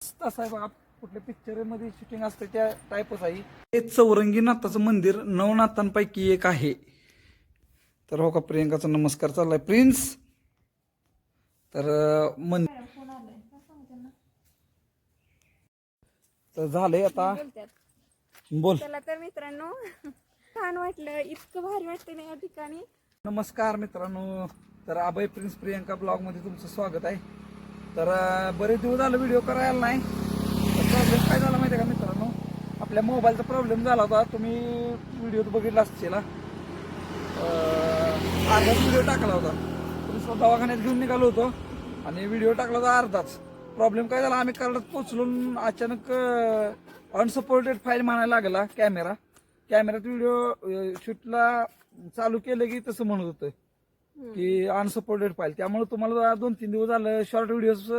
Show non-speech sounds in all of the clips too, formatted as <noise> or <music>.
तसं आहे बघा कुठल्या पिक्चरमध्ये शूटिंग असतं त्या टाईपच आहे. हे चौरंगी नाथाचं मंदिर नवनाथांपैकी एक आहे. तर हो का प्रियंकाचा नमस्कार चाललाय. प्रिन्स तर मन तर झालंय आता. बोल. चला तर मित्रांनो छान वाटलं. इतकं भारी वाटतं ना या ठिकाणी. नमस्कार मित्रांनो. तर अभय प्रिन्स प्रियंका ब्लॉगमध्ये तुमचं स्वागत आहे. तर बरेच दिवस झालं व्हिडिओ करायला नाही. प्रॉब्लेम काय झाला माहिती आहे का मित्रांनो? आपल्या मोबाईलचा प्रॉब्लेम झाला होता. तुम्ही व्हिडिओ बघितला असतील अर्धाच व्हिडिओ टाकला होता. तुम्ही स्वतः दवाखान्यात घेऊन निघालो होतो आणि व्हिडिओ टाकला होता अर्धाच. प्रॉब्लेम काय झाला? आम्ही कराडात पोचलून अचानक अनसपोर्टेड फाईल म्हणायला लागला कॅमेरा कॅमेऱ्यात व्हिडिओ शूटला चालू केलं की तसं म्हणत होतं. की अनसपोर्टेड फाईल त्यामुळे तुम्हाला दोन तीन दिवस झालं शॉर्ट व्हिडिओज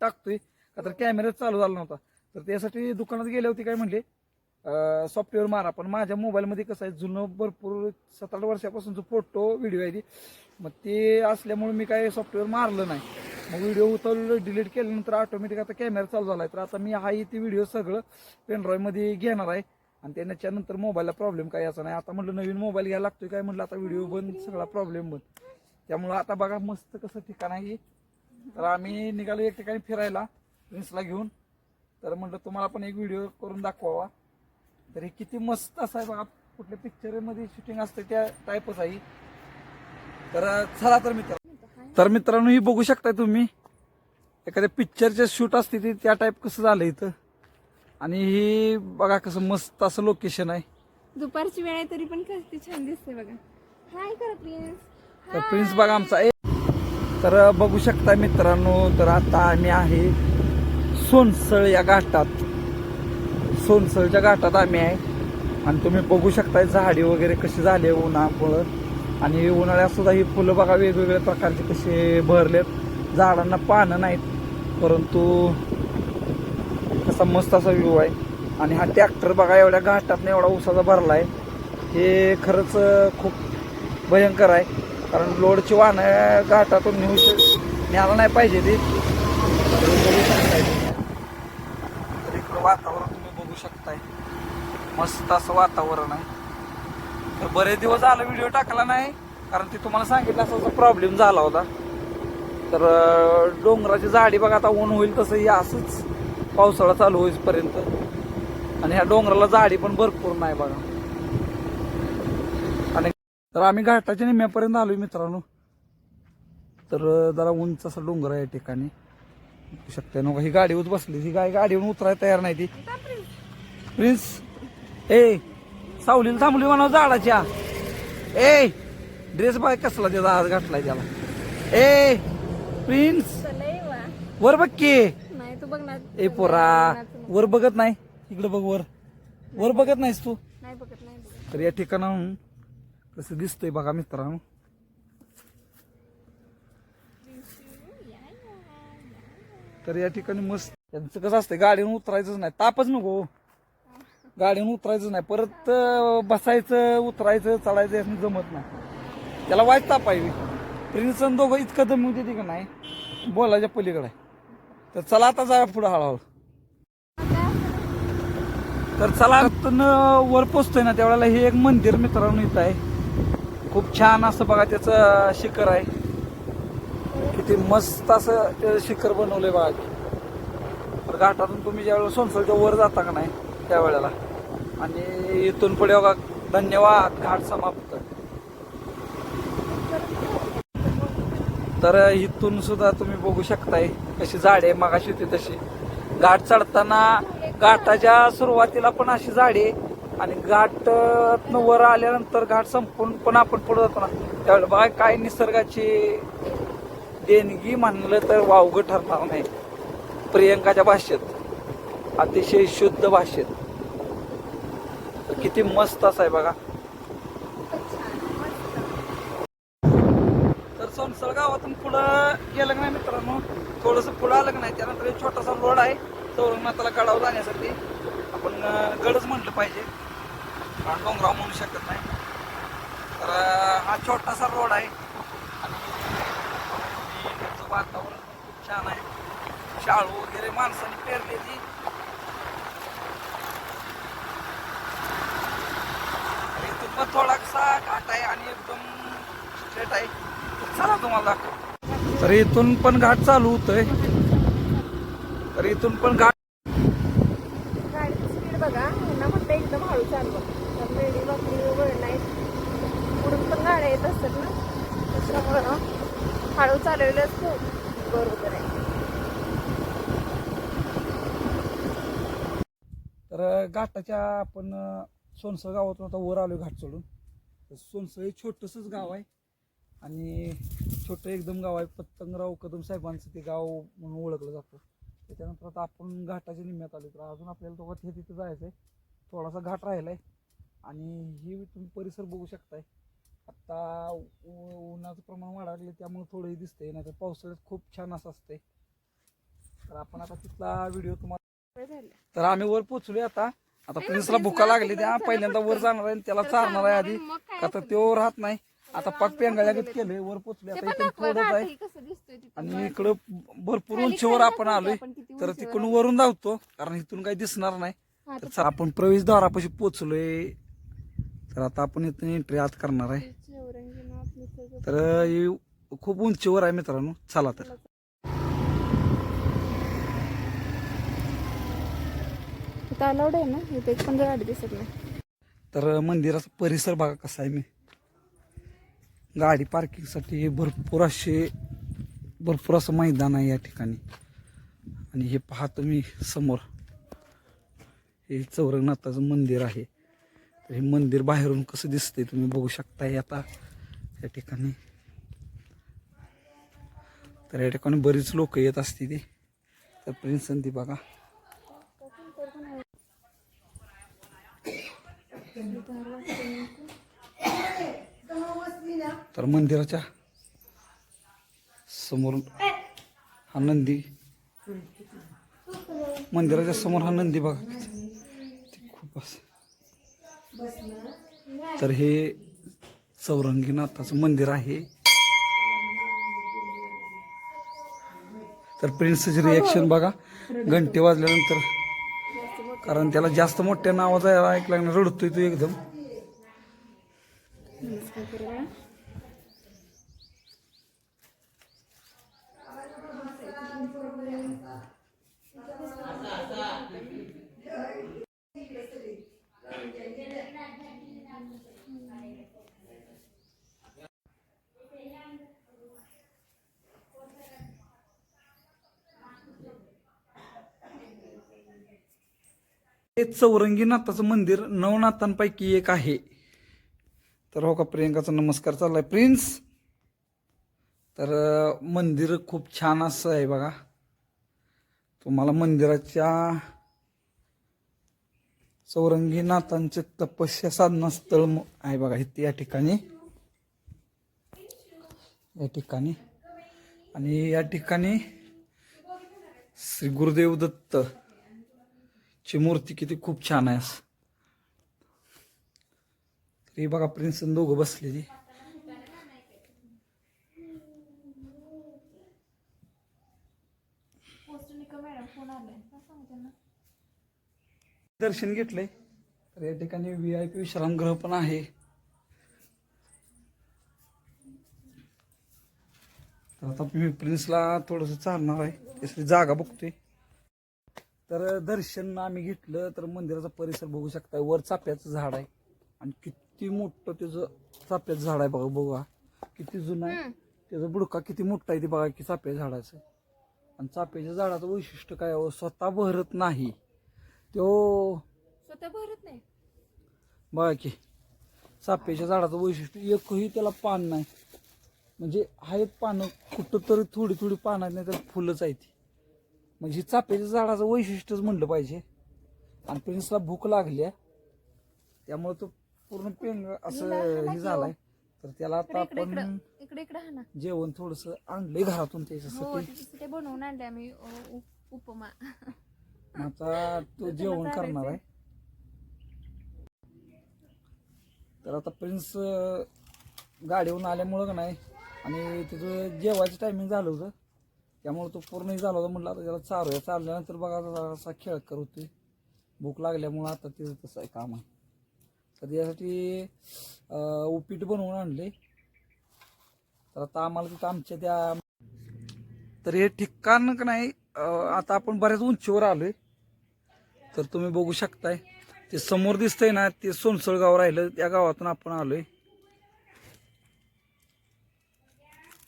टाकतोय. का तर कॅमेरा चालू झाला नव्हता. तर त्यासाठी दुकानात गेले होते काय म्हणले? सॉफ्टवेअर मारा. पण माझ्या मोबाईलमध्ये कसं आहे जुनं भरपूर सात आठ वर्षापासूनचं फोटो व्हिडिओ आहे ती. मग ते असल्यामुळे मी काय सॉफ्टवेअर मारलं नाही. मग व्हिडिओ उतरलं डिलीट केल्यानंतर ऑटोमॅटिक आता कॅमेरा चालू झाला आहे तर आता मी हा इथे व्हिडिओ सगळं पेनड्रॉईव्हमध्ये घेणार आहे. आणि त्याच्यानंतर मोबाईलला प्रॉब्लेम काय असा नाही. आता म्हटलं नवीन मोबाईल घ्यायला लागतोय काय म्हटलं आता व्हिडिओ बंद सगळा प्रॉब्लेम बंद. त्यामुळं आता बघा मस्त कसं ठिकाण आहे तर आम्ही निघालो एक ठिकाणी फिरायला प्रिन्सला घेऊन. तर म्हटलं तुम्हाला पण एक व्हिडिओ करून दाखवावा. तर हे किती मस्त असं आहे बघा कुठल्या पिक्चरमध्ये शूटिंग असते त्या टाईपच आहे. तर चला तर मित्र तर मित्रांनो ही बघू शकताय तुम्ही. एखाद्या पिक्चरचे शूट असते ते त्या टाईप कसं झालं इथं? आणि ही बघा कसं मस्त असं लोकेशन आहे. दुपारची वेळ आहे तरी पण किती छान दिसते बघा. हाय करा प्लीज तर प्रिन्स बघा आमचा ए तर बघू शकता मित्रांनो तर आता आम्ही आहे सोनसळ या घाटात. सोनसळच्या घाटात आम्ही आहे. आणि तुम्ही बघू शकताय झाडी वगैरे कशी झाली उन्हामुळं. आणि उन्हाळ्यात सुद्धा ही फुलं बघा वेगवेगळ्या प्रकारचे कसे भरलेत. झाडांना पानं नाहीत परंतु कसा मस्त असा व्ह्यू आहे. आणि हा ट्रॅक्टर बघा एवढ्या घाटातनं एवढा उसाचा भरला आहे हे खरंच खूप भयंकर आहे. कारण लोडची वाहनं घाटातून नेऊ न्यायला नाही पाहिजे ती. तर इकडं वातावरण तुम्ही बघू शकताय. मस्त असं वातावरण आहे. तर बरेच दिवस झालं व्हिडिओ टाकला नाही कारण ते तुम्हाला सांगितलं असं प्रॉब्लेम झाला होता. तर डोंगराची झाडी बघा आता ऊन होईल तसं असंच पावसाळा चालू होईपर्यंत. आणि ह्या डोंगराला झाडी पण भरपूर नाही बघा. आणि तर आम्ही घाटाच्या निम्म्यापर्यंत आलोय मित्रांनो. तर जरा उंच असा डोंगर आहे या ठिकाणी. बघू शकताय ना ही गाडीवर बसली. ही गाय गाडीवरून उतरायला तयार नाही ती. प्रिन्स ए सावलीला थांबली म्हणा झाडाच्या. ए ड्रेस बाय कसला त्याचा आज घातलाय त्याला. ए प्रिन्स वर बघ ए पोरा वर बघत नाही. इकडे बघ वर. वर बघत नाहीस तू. नाही बघत नाही बघत. तर या ठिकाणाहून कसं दिसतंय बघा मित्रांनो. तर या ठिकाणी मस्त त्यांचं कसं असतं गाडीवर उतरायचंच नाही. तापच नको गाडीवर उतरायचं नाही. परत अं, बसायचं उतरायचं चढायचं जमत नाही. त्याला वाईट ताप आहे. प्रिन्सन दोघं इतकं दम देते का नाही? बोलायच्या पलीकडे. आहे तर चला आता जा पुढे हळूहळू. तर चला वर पोचतोय ना त्यावेळेला हे एक मंदिर मित्रांनो इथं आहे. खूप छान असं बघा त्याचं शिखर आहे. किती मस्त असं त्याचं शिखर बनवलंय बघा तर घाटातून तुम्ही ज्यावेळेला सोनसोलच्या वर जाता का नाही त्यावेळेला. आणि इथून पुढे बघा धन्यवाद घाट समाप्त. तर इथून सुद्धा तुम्ही बघू शकताय कशी झाडे मागाशी होती तशी. घाट चढताना घाटाच्या सुरुवातीला पण अशी झाडे आणि घाट वर आल्यानंतर घाट संपून पण आपण पुढे जातो ना. त्यावेळेला बघा काय निसर्गाची देणगी म्हणलं तर वावगं ठरणार नाही. प्रियंकाच्या भाषेत अतिशय शुद्ध भाषेत तर किती मस्त असं आहे बघा तर सोनसळ गावातून पुढं गेलं नाही मित्रांनो. थोडस पुढं आलं नाही त्यानंतर एक छोटासा रोड आहे चौरंगनाथाला गडावर जाण्यासाठी. आपण गडच म्हटलं पाहिजे. कारण डोंगराव म्हणू शकत नाही. तर हा छोटासा रोड आहे. आणि वातावरण खूप छान आहे. शाळू वगैरे माणसाने पेरलेली. इथून पण थोडासा घाट आहे आणि एकदम स्ट्रेट आहे. चला तुम्हाला तर इथून पण घाट चालू होतोय. तर इथून पण घाट गाडीची स्पीड बघा. यांना म्हणतं एकदम हळू चालवा तर पुढून पण गाड्या येत असतात ना. त्याच्यामुळं हळू चालवलंच खूप बरोबर आहे. तर घाटाच्या आपण सोनसळ गावातून आता वर आलो घाट चढून तर सोनसळ हे छोटंसंच गाव आहे. आणि छोटं एकदम गाव आहे पतंगराव कदम साहेबांचं ते गाव म्हणून ओळखलं जातं. त्याच्यानंतर आता आपण घाटाच्या निम्म्यात आलो तर अजून आपल्याला दोघात हे तिथं जायचं आहे थोडासा घाट राहिला आहे आणि ही तुम्ही परिसर बघू शकताय. आत्ता उन्हाचं प्रमाण लागले त्यामुळे थोडंही दिसतंय. नाही तर पावसाळ्यात खूप छान असं असतंय. तर आपण आता तिथला व्हिडिओ तुम्हाला तर आम्ही वर पोहोचलोय आता. आता प्रिन्सला भुका लागली त्या. पहिल्यांदा वर. जाणार आहे आणि त्याला चारणार आहे आधी. का तर असेल तो राहत नाही. आता पाक पेंगाळ्यागत. केलंय वर पोहोचले ते आता पण इथून दाखवा थोडंच आहे घाटही कसं दिसतोय तिथून आणि. इकडं भरपूर खाली उंचीवर खाली आपण आलोय. आपण किती तर उंचीवर तिकडून. वरून धावतो कारण इथून काही दिसणार नाही. हा, तर तर चला, आपण प्रवेशद्वारापाशी पोहोचलोय तर आता आपण इथून एंट्री आत करणार आहे. निसर्ग तर ही खूप उंचीवर आहे मित्रांनो. चला तर. अलाउड आहे ना? इथे एक पण गाडी दिसत नाही. तर मंदिराचा परिसर बघा कसा आहे मी. गाडी पार्किंगसाठी भरपूर असे भरपूर असं मैदान आहे या ठिकाणी. आणि हे पहा तुम्ही समोर. हे चौरंगनाथाचं मंदिर आहे. तर हे मंदिर बाहेरून कसं दिसतंय तुम्ही बघू शकताय आता या ठिकाणी. तर या ठिकाणी बरीच लोक येत असते ते. तर प्रिन्स ती बघा. तर मंदिराच्या समोर हा नंदी. मंदिराच्या समोर हा नंदी बघा. खूप असं. तर हे चौरंगीनाथाचं मंदिर आहे. तर प्रिन्सची रिएक्शन बघा. घंटे वाजल्यानंतर. कारण त्याला जास्त मोठ्या नावाचा ऐकला रडतोय तो एकदम. हे चौरंगीनाथाचं मंदिर नवनाथांपैकी एक आहे. तर हो का प्रियंकाचा नमस्कार चाललाय. प्रिन्स तर मंदिर खूप छान असं आहे बघा. तुम्हाला मंदिराच्या चौरंगीनाथांचे तपस्या साधना स्थळ आहे बघा इथे या ठिकाणी. या ठिकाणी. आणि या ठिकाणी श्री गुरुदेव दत्त ची मूर्ती किती खूप छान आहे असं. बघा प्रिन्स आणि दोघं बसलेली. दर्शन घेतलंय. तर या ठिकाणी व्ही आय पी विश्रामगृह पण आहे. तर आता मी प्रिन्सला थोडंसं चालणार आहे. त्यासाठी जागा बघतोय. तर दर्शन आम्ही घेतलं तर मंदिराचा परिसर बघू शकता वर चाफ्याचं झाड आहे. आणि किती मोठं त्याचं चाफ्याचं झाड आहे बघा बघा. किती जुनं आहे. त्याचा बुडका किती मोठा आहे ते बघा की चाफ्या झाडाचं. आणि चाफ्याच्या झाडाचं वैशिष्ट्य काय आहे? स्वतः बहरत नाही. तो स्वतः भरत नाही? बघा की चाफ्याच्या झाडाचं वैशिष्ट्य एकही त्याला पान नाही. म्हणजे आहेत पानं कुठं तरी थोडी थोडी पानं आहेत नाही तर फुलंच आहे ती म्हणजे चाफ्याच्या झाडाचं वैशिष्ट्यच म्हणलं पाहिजे. आणि प्रिन्सला भूक लागली आहे. त्यामुळे तो पूर्ण पेंग असं हे झालाय. तर त्याला आता इकडे आपण इकडे इकडे इकडे हा ना. जेवण थोडस आणलंय घरातून हो त्याच्यासाठी बनवून आणले आम्ही अ, उप- उपमा. आता तो <laughs> जेवण करणार आहे. तर आता प्रिन्स अं, गाडीवरून आल्यामुळं का नाही आणि तिथं जेवायचं टायमिंग झालं होतं. त्यामुळे तो पूर्णही झाला होता. म्हटलं आता त्याला चारूया चालल्यानंतर बघा असा खेळ करतोय भूक लागल्यामुळं आता ते तसं आहे काम आहे. तर यासाठी उपीट बनवून आणले. तर आता आम्हाला तिथं आमच्या त्या तर हे ठिकाण का नाही आता आपण बऱ्याच उंचीवर आलोय. तर तुम्ही बघू शकताय ते समोर दिसतंय ना ते सोनसळ गाव राहिलं त्या गावातून आपण आलोय.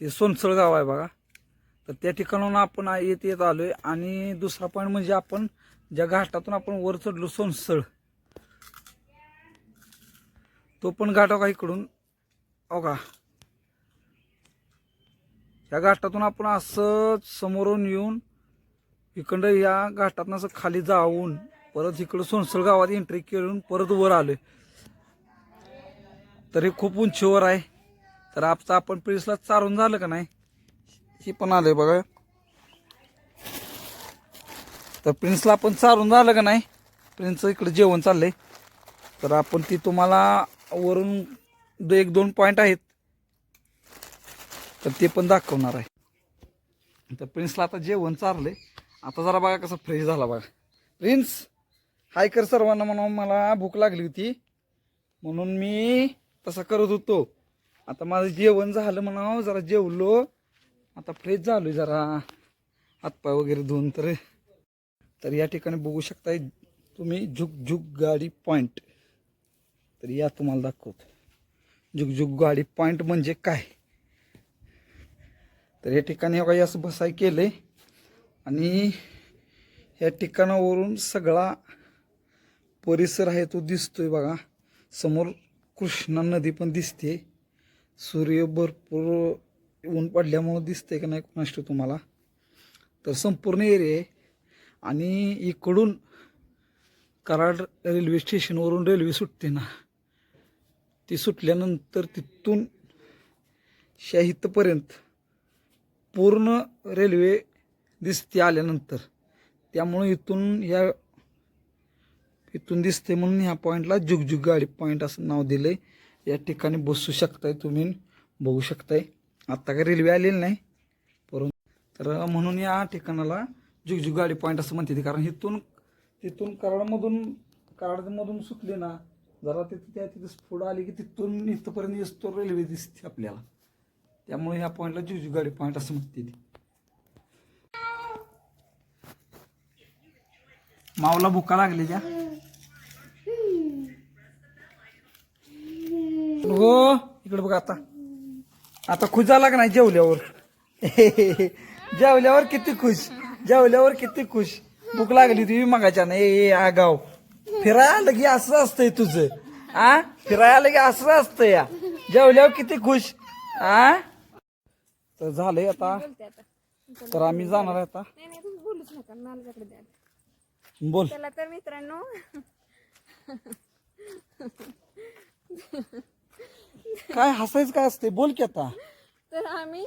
ते सोनसळ गाव आहे बघा. तर त्या ठिकाणाहून आपण येत येत आलो आहे आणि दुसरा पॉईंट म्हणजे आपण ज्या घाटातून आपण वर चढलो सोनसळ. तो पण घाट का इकडून. अगा का या घाटातून आपण असं समोरून येऊन इकडं या घाटातून असं खाली जाऊन परत इकडं सोनसळ गावात एंट्री करून परत वर आलो तर हे खूप उंचीवर आहे. तर आता आपण प्रिन्सला चारून झालं का नाही? हे पण आलंय बघा. तर प्रिन्सला आपण चारून झालं का नाही? प्रिन्स इकडे जेवण चाललंय. तर आपण ती तुम्हाला वरून दो- एक दोन पॉईंट आहेत. तर ते पण दाखवणार आहे. तर प्रिन्सला आता जेवण चारलंय. आता जरा बघा कसं फ्रेश झाला बघा. प्रिन्स हाय कर सर्वांना म्हणून मला भूक लागली होती. म्हणून मी तसं करत होतो. आता माझं जेवण झालं म्हणावं जरा जेवलो. आता फ्रेश झालोय जरा. हातपाय वगैरे धुवून तर. तर या ठिकाणी बघू शकताय तुम्ही झुक झुक गाडी पॉईंट तर या तुम्हाला दाखवतो. झुक झुक गाडी पॉईंट म्हणजे काय? तर या ठिकाणी काही असं बसाय केलंय. आणि या ठिकाणावरून सगळा परिसर आहे तो दिसतोय बघा. समोर कृष्णा नदी पण दिसते सूर्य भरपूर ऊन पडल्यामुळं दिसतंय का नाही कोणाष्ट तुम्हाला? तर संपूर्ण एरिया आहे. आणि इकडून कराड रेल्वे स्टेशनवरून रेल्वे सुटते ना. ती सुटल्यानंतर तिथून शाहितपर्यंत पूर्ण रेल्वे दिसते आल्यानंतर. त्यामुळे इथून या इथून दिसते म्हणून ह्या पॉईंटला जुगजुग गाडी पॉईंट असं नाव दिलं आहे या ठिकाणी बसू शकताय तुम्ही बघू शकताय. आत्ता काय रेल्वे आलेली नाही. परंतु तर म्हणून या ठिकाणाला जुगजुग गाडी पॉईंट असं म्हणते कारण इथून तिथून कराडमधून कराडमधून सुटले ना जरा तिथे त्या तिथे स्फोट आली की तिथून इथपर्यंत येतो रेल्वे दिसते आपल्याला. त्यामुळे ह्या पॉईंटला जुजू गाडी पॉईंट असं म्हणते ती मावला भुका लागली त्या हो इकडे बघा आता. आता खुश झाला का नाही जेवल्यावर. जेवल्यावर किती खुश. जेवल्यावर किती खुश. भूक लागली तुझी मगाच्या नाही. आगाव फिरायला आलं की असं असतंय तुझं. आ? फिरायला की असं असतं या. जेवल्यावर किती खुश. आ? तर झालंय आता. तर आम्ही जाणार आहे आता. नाही नाही तुम्ही बोलूच नका. नालकाकडे द्या. बोल. चला तर मित्रांनो. काय हसायचं काय असते बोल की आता. तर आम्ही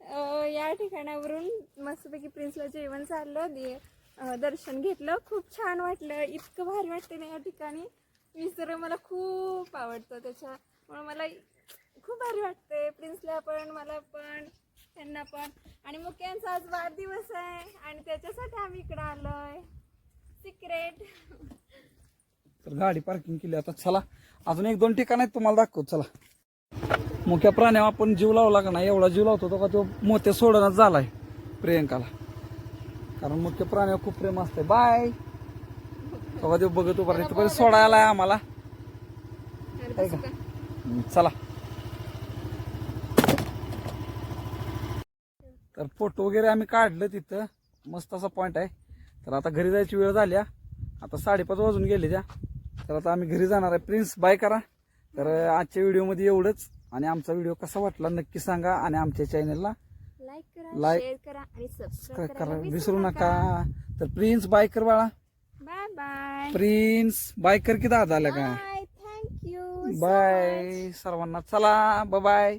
अं, या ठिकाणावरून मस्तपैकी प्रिन्सला जेवण चाललं दे अं, दर्शन घेतलं. खूप छान वाटलं. इतकं भारी वाटतं ना या ठिकाणी. निसर्ग मला खूप आवडतं त्याच्यामुळे मला खूप भारी वाटते प्रिन्सला पण मला पण त्यांना पण. आणि मुख्यांचा आज वाढदिवस आहे. आणि त्याच्यासाठी आम्ही इकडं आलोय. सिक्रेट तर गाडी पार्किंग केली. आता चला. अजून एक दोन ठिकाण आहेत तुम्हाला दाखवतो. चला. मुख्या प्राण्यावर आपण जीव लावला का नाही एवढा जीव लावतो तो का तो मोत्या सोडण्यात झालाय प्रियंकाला. कारण मुख्य प्राण्यावर खूप प्रेम असते बाय. तेव्हा तो बघत उभा राहतो पण सोडायला आहे आम्हाला. का? चला. तर फोटो वगैरे आम्ही काढलं तिथं. मस्त असा पॉईंट आहे. तर आता घरी जायची वेळ झाल्या आता साडेपाच वाजून गेले त्या. तर आता आम्ही घरी जाणार आहे. प्रिन्स बाय करा. तर आजच्या व्हिडिओमध्ये एवढंच. आणि आमचा व्हिडिओ कसा वाटला नक्की सांगा. आणि आमच्या चॅनलला लाईक करा आणि करा. विसरू नका. तर प्रिन्स बाय कर बाळा. बाय बाय प्रिन्स बाय कर की? दादा का बाय थँक्यू बाय सर्वांना चला. Bye bye